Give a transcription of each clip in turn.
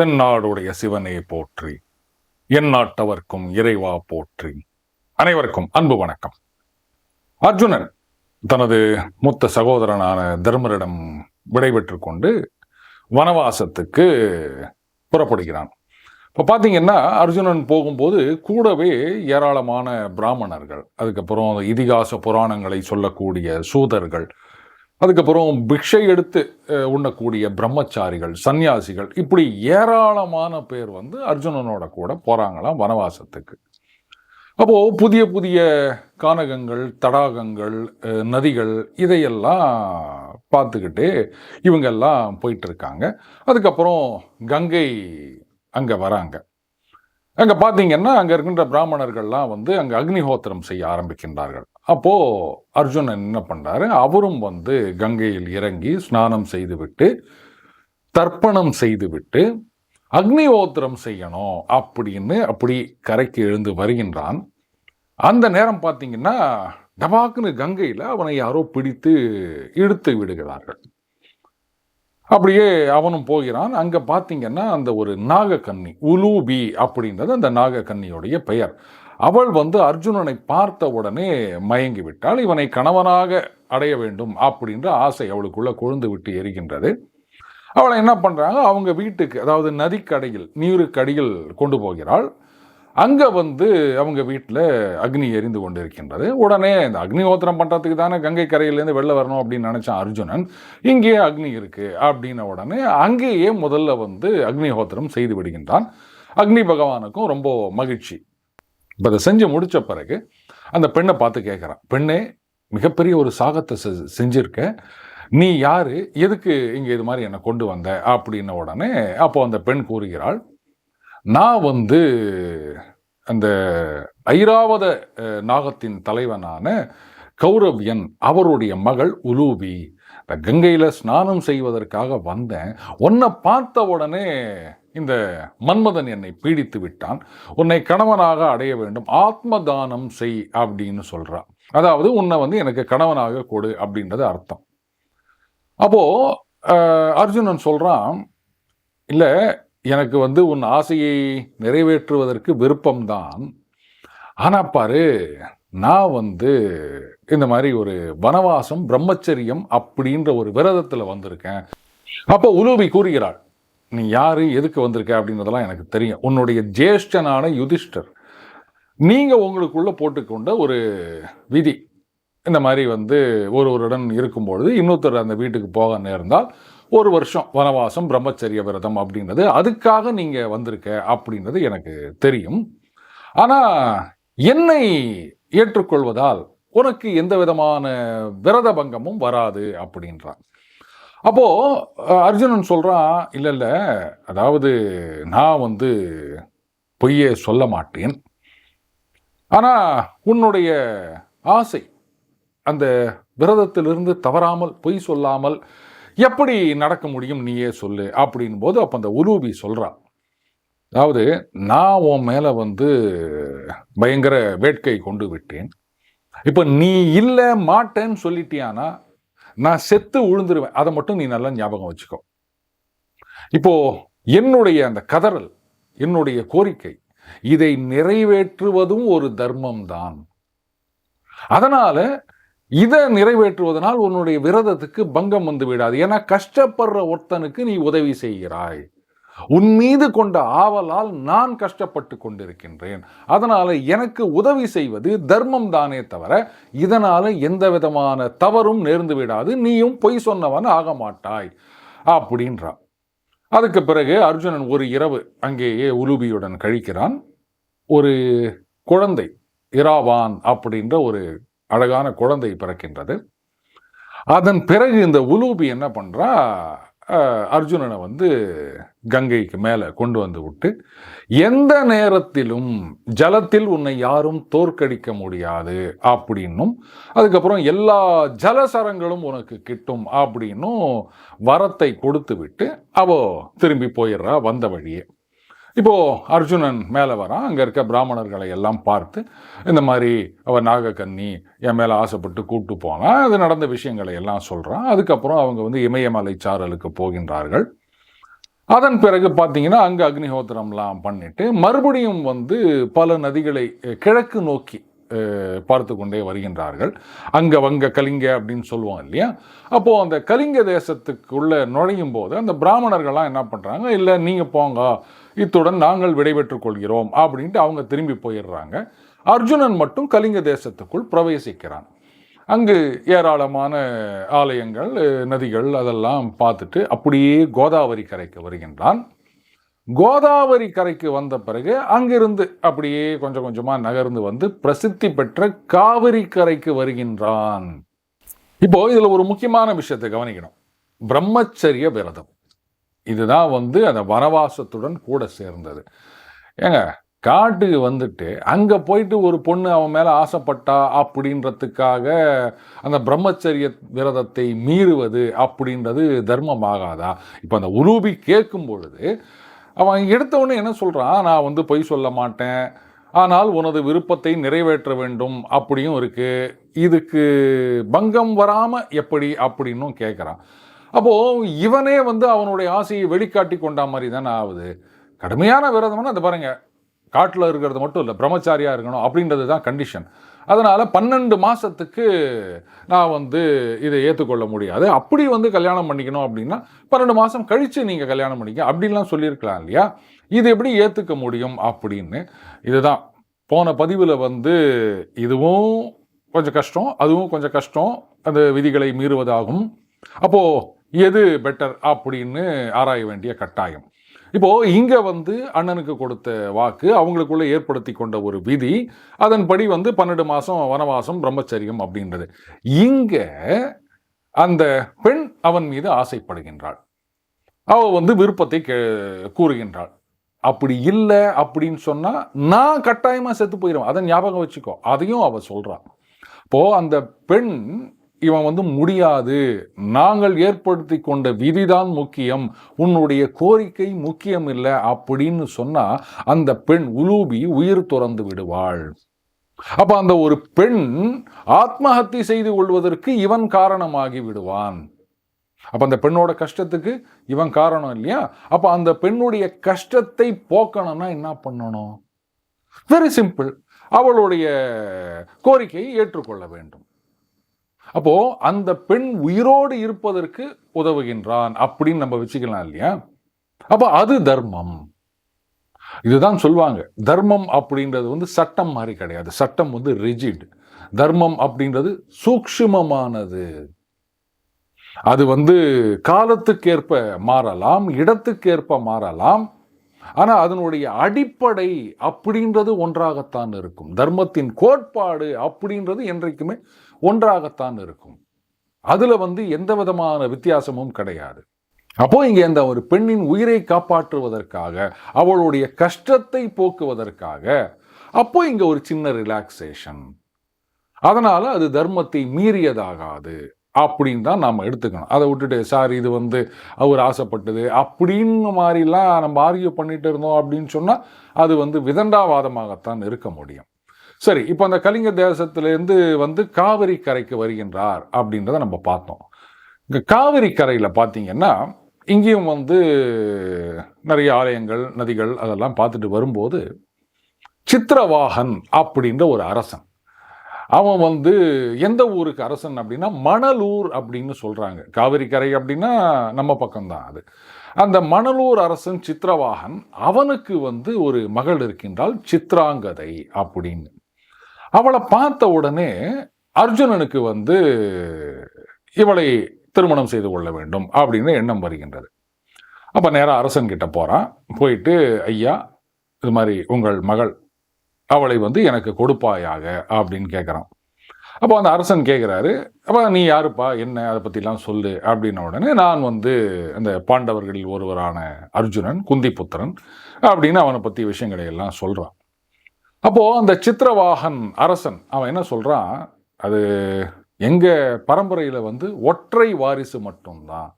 தென்னாடுடைய சிவனே போற்றி. என் நாட்டவர்க்கும் இறைவா போற்றி. அனைவருக்கும் அன்பு வணக்கம். அர்ஜுனன் தனது மூத்த சகோதரனான தர்மரிடம் விடைபெற்று கொண்டு வனவாசத்துக்கு புறப்படுகிறான். இப்போ பார்த்தீங்கன்னா அர்ஜுனன் போகும்போது கூடவே ஏராளமான பிராமணர்கள் அதுக்கப்புறம் இதிகாச புராணங்களை சொல்லக்கூடிய சூதர்கள் அதுக்கப்புறம் பிக்ஷை எடுத்து உண்ணக்கூடிய பிரம்மச்சாரிகள் சந்நியாசிகள் இப்படி ஏராளமான பேர் வந்து அர்ஜுனனோட கூட போகிறாங்களாம் வனவாசத்துக்கு. அப்போது புதிய புதிய கானகங்கள் தடாகங்கள் நதிகள் இதையெல்லாம் பார்த்துக்கிட்டு இவங்கெல்லாம் போயிட்டுருக்காங்க. அதுக்கப்புறம் கங்கை அங்கே வராங்க. அங்கே பார்த்தீங்கன்னா அங்கே இருக்கின்ற பிராமணர்கள்லாம் வந்து அங்கே அக்னிஹோத்திரம் செய்ய ஆரம்பிக்கின்றார்கள். அப்போ அர்ஜுனன் என்ன பண்றாரு அவரும் வந்து கங்கையில் இறங்கி ஸ்நானம் செய்துவிட்டு தர்ப்பணம் செய்துவிட்டு அக்னிஹோத்திரம் செய்யணும் அப்படின்னு அப்படி கரைக்கு எழுந்து வருகின்றான். அந்த நேரம் பார்த்தீங்கன்னா டபாக்குன்னு கங்கையில் அவனை யாரோ பிடித்து இழுத்து விடுகிறார்கள். அப்படியே அவனும் போகிறான். அங்க பார்த்தீங்கன்னா அந்த ஒரு நாகக்கன்னி உலூபி அப்படின்றது அந்த நாகக்கன்னியுடைய பெயர். அவள் வந்து அர்ஜுனனை பார்த்த உடனே மயங்கி விட்டாள் இவனை கணவனாக அடைய வேண்டும் அப்படின்ற ஆசை அவளுக்குள்ள கொழுந்து விட்டு எரிகின்றது. அவளை என்ன பண்ணுறாங்க அவங்க வீட்டுக்கு அதாவது நதிக்கடையில் நீருக்கடியில் கொண்டு போகிறாள். அங்கே வந்து அவங்க வீட்டில் அக்னி எரிந்து கொண்டிருக்கின்றது. உடனே இந்த அக்னிஹோத்திரம் பண்ணுறதுக்கு தானே கங்கை கரையிலேருந்து வெளில வரணும் அப்படின்னு நினச்சான் அர்ஜுனன் இங்கேயே அக்னி இருக்குது அப்படின்ன உடனே அங்கேயே முதல்ல வந்து அக்னிஹோத்திரம் செய்து விடுகின்றான். அக்னி பகவானுக்கும் ரொம்ப மகிழ்ச்சி. இப்போ அதை செஞ்சு முடித்த பிறகு அந்த பெண்ணை பார்த்து கேட்குறான் பெண்ணே மிகப்பெரிய ஒரு சாகத்தை செ- செஞ்சிருக்க. நீ யாரு? எதுக்கு இங்கே இது மாதிரி என்னை கொண்டு வந்த? அப்படின்ன உடனே அப்போ அந்த பெண் கூறுகிறாள் நான் வந்து அந்த ஐராவத நாகத்தின் தலைவனான கௌரவியன் அவருடைய மகள் உலூபி. இந்த கங்கையில் ஸ்நானம் செய்வதற்காக வந்தேன். உன்னை பார்த்த உடனே இந்த மன்மதன் என்னை பீடித்து விட்டான். உன்னை கணவனாக அடைய வேண்டும். ஆத்ம தானம் செய் அப்படின்னு சொல்கிறான் அதாவது உன்னை வந்து எனக்கு கணவனாக கொடு அப்படின்றது அர்த்தம். அப்போது அர்ஜுனன் சொல்கிறான் இல்லை எனக்கு வந்து உன் ஆசையை நிறைவேற்றுவதற்கு விருப்பம்தான். ஆனால் பாரு நான் வந்து இந்த மாதிரி ஒரு வனவாசம் பிரம்மச்சரியம் அப்படின்ற ஒரு விரதத்தில் வந்திருக்கேன். அப்போ உலூபி கூறுகிறாள் நீ யார் எதுக்கு வந்திருக்க அப்படின்றதெல்லாம் எனக்கு தெரியும். உன்னுடைய ஜேஷ்டனான யுதிஷ்டர் நீங்கள் உங்களுக்குள்ளே போட்டுக்கொண்ட ஒரு விதி. இந்த மாதிரி வந்து ஒருவருடன் இருக்கும்பொழுது இன்னொருத்தர் அந்த வீட்டுக்கு போக நேர்ந்தால் ஒரு வருஷம் வனவாசம் பிரம்மச்சரிய விரதம் அப்படின்றது அதுக்காக நீங்கள் வந்திருக்க அப்படின்றது எனக்கு தெரியும். ஆனால் என்னை ஏற்றுக்கொள்வதால் உனக்கு எந்த விதமான விரத பங்கமும் வராது அப்படின்றான். அப்போது அர்ஜுனன் சொல்கிறான் இல்லை இல்லை அதாவது நான் வந்து பொய்யே சொல்ல மாட்டேன். ஆனால் உன்னுடைய ஆசை அந்த விரதத்திலிருந்து தவறாமல் பொய் சொல்லாமல் எப்படி நடக்க முடியும் நீயே சொல்லு அப்படின் போது அப்போ அந்த உலூபி சொல்றா. அதாவது நான் உன் மேலே வந்து பயங்கர வேட்கை கொண்டு விட்டேன். இப்போ நீ இல்லை மாட்டேன்னு சொல்லிட்டியானா நான் செத்து உழுந்துருவேன். அதை மட்டும் நீ நல்லா ஞாபகம் வச்சுக்கோ. இப்போ என்னுடைய அந்த கதறல் என்னுடைய கோரிக்கை இதை நிறைவேற்றுவதும் ஒரு தர்மம் தான் அதனால இதை நிறைவேற்றுவதனால் உன்னுடைய விரதத்துக்கு பங்கம் வந்து விடாது. ஏன்னா கஷ்டப்படுற ஒருத்தனுக்கு நீ உதவி செய்கிறாய். உன் மீது கொண்ட ஆவலால் நான் கஷ்டப்பட்டு கொண்டிருக்கின்றேன். அதனால் எனக்கு உதவி செய்வது தர்மம் தானே தவிர இதனால் எந்த விதமான தவறும் நேர்ந்து விடாது நீயும் பொய் சொன்னவன் ஆக மாட்டாய் அப்படின்றான். அதுக்கு பிறகு அர்ஜுனன் ஒரு இரவு அங்கேயே உலுபியுடன் கழிக்கிறான். ஒரு குழந்தை இராவான் அப்படின்ற ஒரு அழகான குழந்தை பிறக்கின்றது. அதன் பிறகு இந்த உலூபி என்ன பண்ணுறா அர்ஜுனனை வந்து கங்கைக்கு மேலே கொண்டு வந்து விட்டு எந்த நேரத்திலும் ஜலத்தில் உன்னை யாரும் தோற்கடிக்க முடியாது அப்படின்னும் அதுக்கப்புறம் எல்லா ஜலசரங்களும் உனக்கு கிட்டும் அப்படின்னும் வரத்தை கொடுத்து விட்டு அவ திரும்பி போயிடுறா வந்த வழியே. இப்போ அர்ஜுனன் மேலே வரான் அங்கே இருக்க பிராமணர்களை எல்லாம் பார்த்து இந்த மாதிரி அவன் நாகக்கன்னி என் மேலே ஆசைப்பட்டு கூப்பிட்டு போனான் அது நடந்த விஷயங்களை எல்லாம் சொல்கிறான் அதுக்கப்புறம் அவங்க வந்து இமயமலை சாரலுக்கு போகின்றார்கள். அதன் பிறகு பார்த்தீங்கன்னா அங்கே அக்னிஹோத்திரம்லாம் பண்ணிட்டு மறுபடியும் வந்து பல நதிகளை கிழக்கு நோக்கி பார்த்து கொண்டே வருகின்றார்கள். அங்கே வங்க கலிங்க அப்படின்னு சொல்லுவோம் இல்லையா? அப்போது அந்த கலிங்க தேசத்துக்குள்ளே நுழையும் போது அந்த பிராமணர்கள்லாம் என்ன பண்ணுறாங்க இல்லை நீங்கள் போங்க. இத்துடன் நாங்கள் விடைபெற்றுக் கொள்கிறோம். அப்படின்ட்டு அவங்க திரும்பி போயிடுறாங்க. அர்ஜுனன் மட்டும் கலிங்க தேசத்துக்குள் பிரவேசிக்கிறான். அங்கு ஏராளமான ஆலயங்கள் நதிகள் அதெல்லாம் பார்த்துட்டு அப்படியே கோதாவரி கரைக்கு வருகின்றான். கோதாவரி கரைக்கு வந்த பிறகு அங்கிருந்து அப்படியே கொஞ்சம் கொஞ்சமாக நகர்ந்து வந்து பிரசித்தி பெற்ற காவிரி கரைக்கு வருகின்றான். இப்போ இதில் ஒரு முக்கியமான விஷயத்தை கவனிக்கணும். பிரம்மச்சரிய விரதம். இதுதான் வந்து அந்த வனவாசத்துடன் கூட சேர்ந்தது. ஏங்க காட்டுக்கு வந்துட்டு அங்கே போயிட்டு ஒரு பொண்ணு அவன் மேலே ஆசைப்பட்டா அப்படின்றதுக்காக அந்த பிரம்மச்சரிய விரதத்தை மீறுவது அப்படின்றது தர்மமாகாதா? இப்போ அந்த உருவி கேட்கும் பொழுது அவன் எடுத்தவொடனே என்ன சொல்கிறான் நான் வந்து பொய் சொல்ல மாட்டேன். ஆனால் உனது விருப்பத்தை நிறைவேற்ற வேண்டும் அப்படியும் இருக்குது இதுக்கு பங்கம் வராமல் எப்படி அப்படின்னும் கேட்குறான் அப்போது இவனே வந்து அவனுடைய ஆசையை வெளிக்காட்டி கொண்டா மாதிரி தானே ஆகுது. கடுமையான விரதம்னா அது பாருங்கள் காட்டில் இருக்கிறது மட்டும் இல்லை பிரம்மச்சாரியாக இருக்கணும் அப்படின்றது தான் கண்டிஷன் அதனால் பன்னெண்டு மாதத்துக்கு நான் வந்து இதை ஏற்றுக்கொள்ள முடியாது. அப்படி வந்து கல்யாணம் பண்ணிக்கணும் அப்படின்னா பன்னெண்டு மாதம் கழித்து நீங்கள் கல்யாணம் பண்ணிக்க அப்படின்லாம் சொல்லியிருக்கலாம் இல்லையா? இது எப்படி ஏற்றுக்க முடியும் அப்படின்னு இதுதான். போன பதிவில் வந்து இதுவும் கொஞ்சம் கஷ்டம் அதுவும் கொஞ்சம் கஷ்டம். அந்த விதிகளை மீறுவதாகும். அப்போது எது பெட்டர் அப்படின்னு ஆராய வேண்டிய கட்டாயம். இப்போ இங்க வந்து அண்ணனுக்கு கொடுத்த வாக்கு அவங்களுக்குள்ள ஏற்படுத்தி கொண்ட ஒரு விதி அதன்படி வந்து பன்னெண்டு மாசம் வனவாசம் பிரம்மச்சரியம் அப்படின்றது. இங்க அந்த பெண் அவன் மீது ஆசைப்படுகின்றாள். அவ வந்து விருப்பத்தை கே- கூறுகின்றாள். அப்படி இல்லை அப்படின்னு சொன்னா நான் கட்டாயமா செத்து போயிடுவேன். அதை ஞாபகம் வச்சுக்கோ. அதையும் அவ சொல்றான் இப்போ அந்த பெண் இவன் வந்து முடியாது. நாங்கள் ஏற்படுத்தி கொண்ட விதிதான் முக்கியம். உன்னுடைய கோரிக்கை முக்கியம் இல்லை அப்படின்னு சொன்னா அந்த பெண் உலூபி உயிர் துறந்து விடுவாள். அப்ப அந்த ஒரு பெண் ஆத்மஹத்தி செய்து கொள்வதற்கு இவன் காரணமாகி விடுவான். அப்ப அந்த பெண்ணோட கஷ்டத்துக்கு இவன் காரணம் இல்லையா? அப்ப அந்த பெண்ணுடைய கஷ்டத்தை போக்கணும்னா என்ன பண்ணணும்? வெரி சிம்பிள் அவளுடைய கோரிக்கையை ஏற்றுக்கொள்ள வேண்டும். அப்போ அந்த பெண் உயிரோடு இருப்பதற்கு உதவுகின்றான் அப்படின்னு நம்ம வச்சுக்கலாம் இல்லையா? அப்போ அது தர்மம். இதுதான் சொல்லுவாங்க தர்மம் அப்படின்றது வந்து சட்டம் மாதிரி கிடையாது. சட்டம் வந்து ரிஜிட். தர்மம் அப்படின்றது சூக்ஷ்மமானது. அது வந்து காலத்துக்கேற்ப மாறலாம் இடத்துக்கேற்ப மாறலாம். ஆனால் அதனுடைய அடிப்படை அப்படின்றது ஒன்றாகத்தான் இருக்கும். தர்மத்தின் கோட்பாடு அப்படின்றது என்றைக்குமே ஒன்றாகத்தான் இருக்கும். அதில் வந்து எந்த விதமான வித்தியாசமும் கிடையாது. அப்போ இங்கே அந்த ஒரு பெண்ணின் உயிரை காப்பாற்றுவதற்காக அவளுடைய கஷ்டத்தை போக்குவதற்காக அப்போ இங்கே ஒரு சின்ன ரிலாக்ஸேஷன் அதனால் அது தர்மத்தை மீறியதாகாது அப்படின்னு தான் நாம் எடுத்துக்கணும். அதை விட்டுட்டு சார் இது வந்து அவர் ஆசைப்பட்டது. அப்படின்னு மாதிரிலாம் நம்ம ஆர்கியூ பண்ணிட்டு இருந்தோம் அப்படின்னு சொன்னால் அது வந்து விதண்டாவாதமாகத்தான் இருக்க முடியும். சரி இப்போ அந்த கலிங்க தேசத்திலேருந்து வந்து காவிரி கரைக்கு வருகின்றார் அப்படின்றத நம்ம பார்த்தோம். இங்கே காவிரி கரையில் பார்த்தீங்கன்னா இங்கேயும் வந்து நிறைய ஆலயங்கள் நதிகள் அதெல்லாம் பார்த்துட்டு வரும்போது சித்திரவாகன் அப்படின்ற ஒரு அரசன். அவன் வந்து எந்த ஊருக்கு அரசன் அப்படின்னா மணலூர் அப்படின்னு சொல்கிறாங்க காவிரி கரை அப்படின்னா நம்ம பக்கம்தான் அது. அந்த மணலூர் அரசன் சித்திரவாகன் அவனுக்கு வந்து ஒரு மகள் இருக்கின்றாள் சித்ராங்கதை அப்படின்னு. அவளை பார்த்த உடனே அர்ஜுனனுக்கு வந்து இவளை திருமணம் செய்து கொள்ள வேண்டும் அப்படின்னு எண்ணம் வருகின்றது. அப்போ நேராக அரசன் கிட்ட போகிறான் போயிட்டு ஐயா இது மாதிரி உங்கள் மகள் அவளை வந்து எனக்கு கொடுப்பாயாக அப்படின்னு கேட்குறான் அப்போ அந்த அரசன் கேட்குறாரு அப்போ நீ யாருப்பா? என்ன? அதை பற்றிலாம் சொல்லு அப்படின்ன உடனே நான் வந்து அந்த பாண்டவர்களில் ஒருவரான அர்ஜுனன் குந்திபுத்திரன் அப்படின்னு அவனை பற்றி விஷயங்களை எல்லாம் சொல்கிறான் அப்போது அந்த சித்திரவாகன் அரசன் அவன் என்ன சொல்கிறான் அது எங்கள் பரம்பரையில் வந்து ஒற்றை வாரிசு மட்டும்தான்.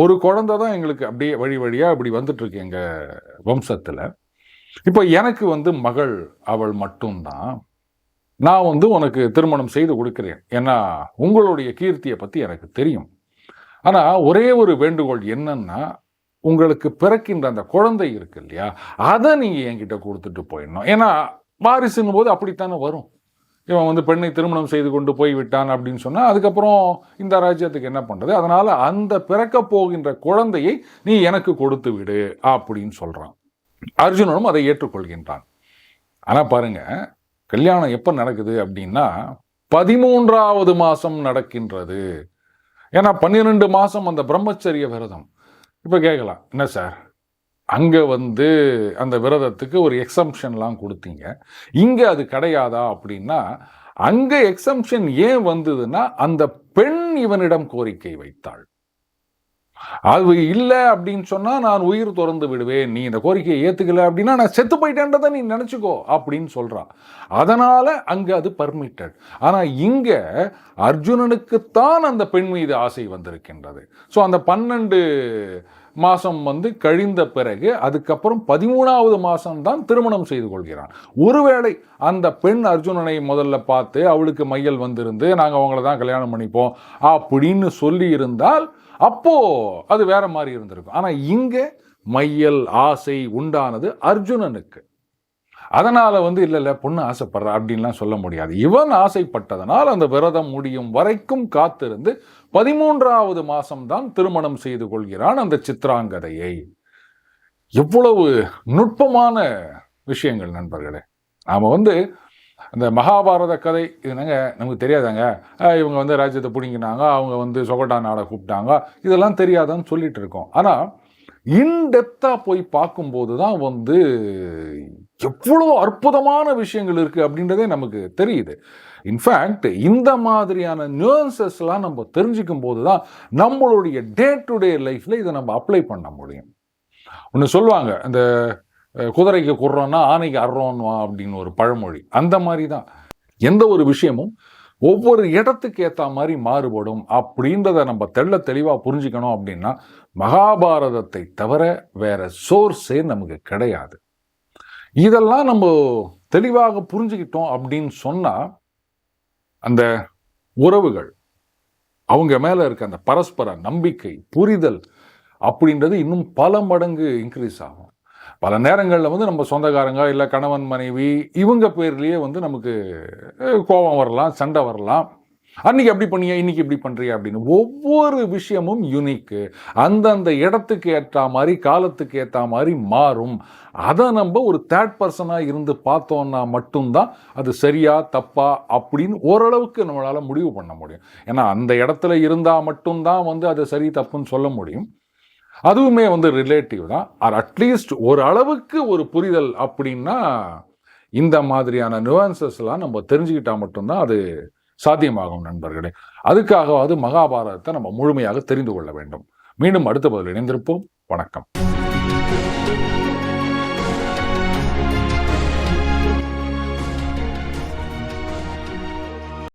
ஒரு குழந்தை தான் எங்களுக்கு அப்படியே வழி வழியாக இப்படி வந்துட்டுருக்கு எங்கள் வம்சத்தில். இப்போ எனக்கு வந்து மகள் அவள் மட்டும்தான். நான் வந்து உனக்கு திருமணம் செய்து கொடுக்கிறேன். ஏன்னா உங்களுடைய கீர்த்தியை பற்றி எனக்கு தெரியும். ஆனால் ஒரே ஒரு வேண்டுகோள் என்னன்னா உங்களுக்கு பிறக்கின்ற அந்த குழந்தை இருக்கு இல்லையா? அதை நீங்கள் என்கிட்ட கொடுத்துட்டு போயிடணும். ஏன்னா வாரிசுங்கும் போது அப்படித்தானே வரும். இவன் வந்து பெண்ணை திருமணம் செய்து கொண்டு போய் விட்டான் அப்படின்னு சொன்னால் அதுக்கப்புறம் இந்த ராஜ்யத்துக்கு என்ன பண்ணுறது அதனால் அந்த பிறக்க போகின்ற குழந்தையை நீ எனக்கு கொடுத்து விடு அப்படின்னு சொல்கிறான் அர்ஜுனனும் அதை ஏற்றுக்கொள்கின்றான். ஆனால் பாருங்கள் கல்யாணம் எப்போ நடக்குது அப்படின்னா பதிமூன்றாவது மாதம் நடக்கின்றது. ஏன்னா பன்னிரெண்டு மாதம் அந்த பிரம்மச்சரிய விரதம். இப்போ கேட்கலாம் என்ன சார்? அங்கே வந்து அந்த விரதத்துக்கு ஒரு எக்ஸம்ஷன்லாம் கொடுத்தீங்க. இங்கே அது கிடையாதா அப்படின்னா அங்கே எக்ஸம்ஷன் ஏன் வந்ததுன்னா அந்த பெண் இவனிடம் கோரிக்கை வைத்தாள். அது இல்லை அப்படின்னு சொன்னால் நான் உயிர் திறந்து விடுவேன். நீ இந்த கோரிக்கையை ஏற்றுக்கல அப்படின்னா நான் செத்து போயிட்டேன்றதை நீ நினச்சிக்கோ அப்படின்னு சொல்கிறான் அதனால் அங்கே அது பர்மிட்டட் ஆனால் இங்கே அர்ஜுனனுக்குத்தான் அந்த பெண் மீது ஆசை வந்திருக்கின்றது. ஸோ அந்த பன்னெண்டு மாதம் வந்து கழிந்த பிறகு அதுக்கப்புறம் பதிமூணாவது மாதம்தான் திருமணம் செய்து கொள்கிறான். ஒருவேளை அந்த பெண் அர்ஜுனனை முதல்ல பார்த்து அவளுக்கு மையல் வந்திருந்து நாங்கள் அவங்கள தான் கல்யாணம் பண்ணிப்போம் அப்படின்னு சொல்லி இருந்தால் அப்போது அது வேற மாதிரி இருந்திருக்கும். ஆனால் இங்கே மையல் ஆசை உண்டானது அர்ஜுனனுக்கு. அதனால் வந்து இல்லை இல்லை பொண்ணு ஆசைப்படுறா அப்படின்லாம் சொல்ல முடியாது. இவன் ஆசைப்பட்டதனால் அந்த விரதம் முடியும் வரைக்கும் காத்திருந்து பதிமூன்றாவது மாதம்தான் திருமணம் செய்து கொள்கிறான் அந்த சித்ராங்கதையை. எவ்வளவு நுட்பமான விஷயங்கள் நண்பர்களே. நாம் வந்து அந்த மகாபாரத கதை இதுனாங்க என்னங்க? நமக்கு தெரியாதாங்க? இவங்க வந்து ராஜ்யத்தை பிடிங்கினாங்க அவங்க வந்து சொகட்டா நாடை கூப்பிட்டாங்க இதெல்லாம் தெரியாதான்னு சொல்லிட்டு இருக்கோம். ஆனால் இன்டெப்த்தாக போய் பார்க்கும்போது தான் வந்து எவ்வளோ அற்புதமான விஷயங்கள் இருக்குது அப்படின்றதே நமக்கு தெரியுது. இன்ஃபேக்ட் இந்த மாதிரியான நியூன்சஸ்லாம் நம்ம தெரிஞ்சுக்கும் போது தான் நம்மளுடைய டே டு டே லைஃப்பில் இதை நம்ம அப்ளை பண்ண முடியும். ஒன்று சொல்லுவாங்க இந்த குதிரைக்கு குர்றோன்னா ஆணைக்கு அர்றோன்னுவா அப்படின்னு ஒரு பழமொழி. அந்த மாதிரி தான் எந்த ஒரு விஷயமும் ஒவ்வொரு இடத்துக்கு ஏற்ற மாதிரி மாறுபடும் அப்படின்றத நம்ம தெள்ள தெளிவாக புரிஞ்சுக்கணும் அப்படின்னா மகாபாரதத்தை தவிர வேற சோர்ஸே நமக்கு கிடையாது. இதெல்லாம் நம்ம தெளிவாக புரிஞ்சுக்கிட்டோம் அப்படின்னு சொன்னால் அந்த உறவுகள் அவங்க மேலே இருக்க அந்த பரஸ்பர நம்பிக்கை புரிதல் அப்படின்றது இன்னும் பல மடங்கு இன்க்ரீஸ் ஆகும். பல நேரங்களில் வந்து நம்ம சொந்தக்காரங்க இல்லை கணவன் மனைவி இவங்க பேர்லேயே வந்து நமக்கு கோபம் வரலாம் சண்டை வரலாம். அன்னைக்கு அப்படி பண்ணியா இன்னைக்கு இப்படி பண்ணுறியா அப்படின்னு. ஒவ்வொரு விஷயமும் யூனிக்கு அந்தந்த இடத்துக்கு ஏற்ற மாதிரி காலத்துக்கு ஏற்ற மாதிரி மாறும். அதை நம்ம ஒரு தேர்ட் பர்சனாக இருந்து பார்த்தோன்னா மட்டும்தான் அது சரியா தப்பா அப்படின்னு ஓரளவுக்கு நம்மளால் முடிவு பண்ண முடியும். ஏன்னா அந்த இடத்துல இருந்தால் மட்டும்தான் வந்து அது சரி தப்புன்னு சொல்ல முடியும். அதுவுமே வந்து ரிலேட்டிவ் தான். ஆர் அட்லீஸ்ட் ஒரு அளவுக்கு ஒரு புரிதல் அப்படின்னா இந்த மாதிரியான நுவான்சஸ்லாம் நம்ம தெரிஞ்சுக்கிட்டால் மட்டும்தான் அது சாத்தியமாகும் நண்பர்களே. அதுக்காகவாவது மகாபாரதத்தை நம்ம முழுமையாக தெரிந்து கொள்ள வேண்டும். மீண்டும் அடுத்த பதில் இணைந்திருப்போம். வணக்கம்.